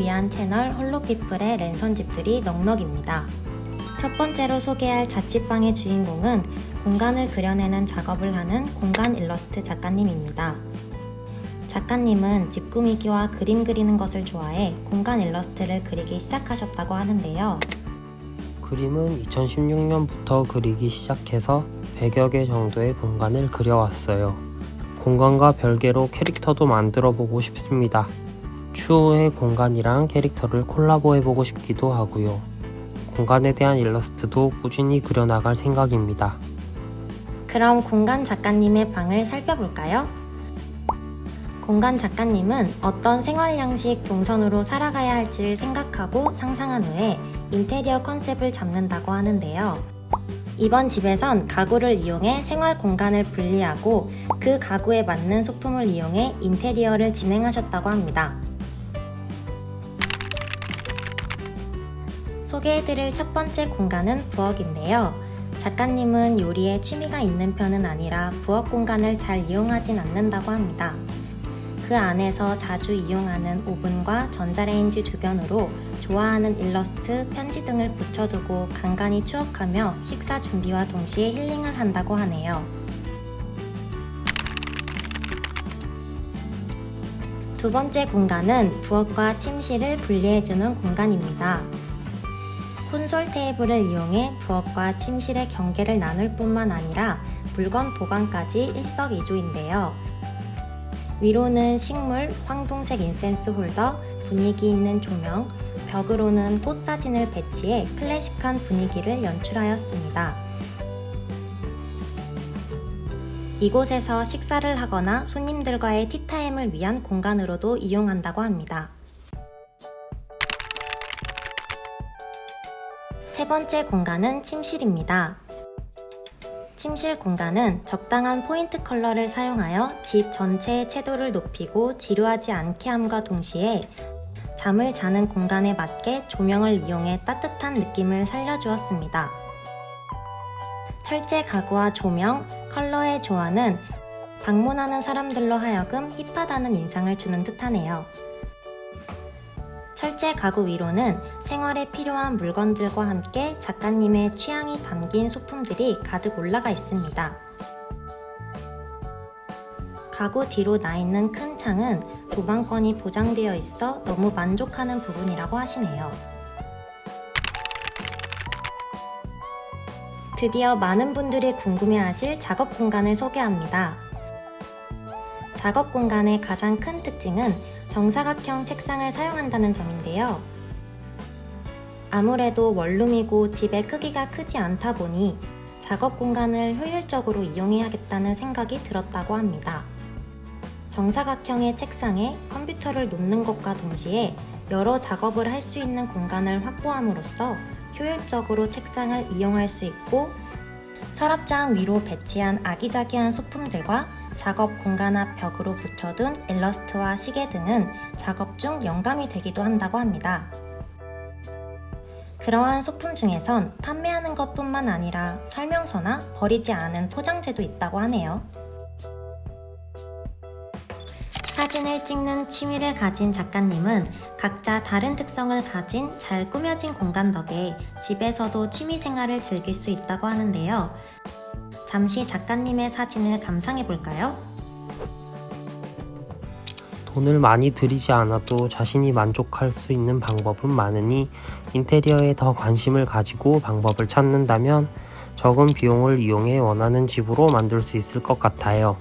위한 채널 홀로피플의 랜선 집들이 넉넉입니다. 첫 번째로 소개할 자취방의 주인공은 공간을 그려내는 작업을 하는 공간 일러스트 작가님입니다. 작가님은 집 꾸미기와 그림 그리는 것을 좋아해 공간 일러스트를 그리기 시작하셨다고 하는데요. 그림은 2016년부터 그리기 시작해서 100여 개 정도의 공간을 그려왔어요. 공간과 별개로 캐릭터도 만들어 보고 싶습니다. 추후에 공간이랑 캐릭터를 콜라보해 보고 싶기도 하고요. 공간에 대한 일러스트도 꾸준히 그려나갈 생각입니다. 그럼 공간 작가님의 방을 살펴볼까요? 공간 작가님은 어떤 생활 양식 동선으로 살아가야 할지를 생각하고 상상한 후에 인테리어 컨셉을 잡는다고 하는데요. 이번 집에선 가구를 이용해 생활 공간을 분리하고 그 가구에 맞는 소품을 이용해 인테리어를 진행하셨다고 합니다. 소개해드릴 첫 번째 공간은 부엌인데요. 작가님은 요리에 취미가 있는 편은 아니라 부엌 공간을 잘 이용하진 않는다고 합니다. 그 안에서 자주 이용하는 오븐과 전자레인지 주변으로 좋아하는 일러스트, 편지 등을 붙여두고 간간히 추억하며 식사 준비와 동시에 힐링을 한다고 하네요. 두 번째 공간은 부엌과 침실을 분리해주는 공간입니다. 콘솔 테이블을 이용해 부엌과 침실의 경계를 나눌 뿐만 아니라 물건 보관까지 일석이조인데요. 위로는 식물, 황동색 인센스 홀더, 분위기 있는 조명, 벽으로는 꽃 사진을 배치해 클래식한 분위기를 연출하였습니다. 이곳에서 식사를 하거나 손님들과의 티타임을 위한 공간으로도 이용한다고 합니다. 세 번째 공간은 침실입니다. 침실 공간은 적당한 포인트 컬러를 사용하여 집 전체의 채도를 높이고 지루하지 않게 함과 동시에 잠을 자는 공간에 맞게 조명을 이용해 따뜻한 느낌을 살려주었습니다. 철제 가구와 조명, 컬러의 조화는 방문하는 사람들로 하여금 힙하다는 인상을 주는 듯하네요. 철제 가구 위로는 생활에 필요한 물건들과 함께 작가님의 취향이 담긴 소품들이 가득 올라가 있습니다. 가구 뒤로 나 있는 큰 창은 도방권이 보장되어 있어 너무 만족하는 부분이라고 하시네요. 드디어 많은 분들이 궁금해하실 작업 공간을 소개합니다. 작업 공간의 가장 큰 특징은 정사각형 책상을 사용한다는 점인데요. 아무래도 원룸이고 집의 크기가 크지 않다 보니 작업 공간을 효율적으로 이용해야겠다는 생각이 들었다고 합니다. 정사각형의 책상에 컴퓨터를 놓는 것과 동시에 여러 작업을 할 수 있는 공간을 확보함으로써 효율적으로 책상을 이용할 수 있고 서랍장 위로 배치한 아기자기한 소품들과 작업 공간 앞 벽으로 붙여둔 일러스트와 시계 등은 작업 중 영감이 되기도 한다고 합니다. 그러한 소품 중에선 판매하는 것 뿐만 아니라 설명서나 버리지 않은 포장재도 있다고 하네요. 사진을 찍는 취미를 가진 작가님은 각자 다른 특성을 가진 잘 꾸며진 공간 덕에 집에서도 취미 생활을 즐길 수 있다고 하는데요. 잠시 작가님의 사진을 감상해 볼까요? 돈을 많이 들이지 않아도 자신이 만족할 수 있는 방법은 많으니 인테리어에 더 관심을 가지고 방법을 찾는다면 적은 비용을 이용해 원하는 집으로 만들 수 있을 것 같아요.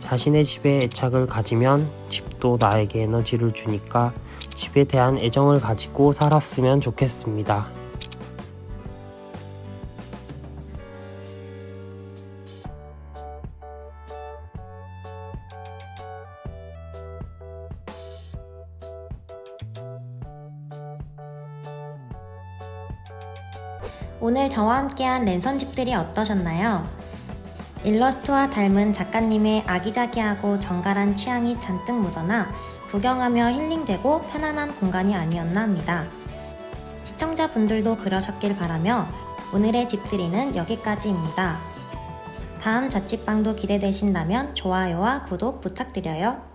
자신의 집에 애착을 가지면 집도 나에게 에너지를 주니까 집에 대한 애정을 가지고 살았으면 좋겠습니다. 오늘 저와 함께한 랜선 집들이 어떠셨나요? 일러스트와 닮은 작가님의 아기자기하고 정갈한 취향이 잔뜩 묻어나 구경하며 힐링되고 편안한 공간이 아니었나 합니다. 시청자분들도 그러셨길 바라며 오늘의 집들이는 여기까지입니다. 다음 자취방도 기대되신다면 좋아요와 구독 부탁드려요.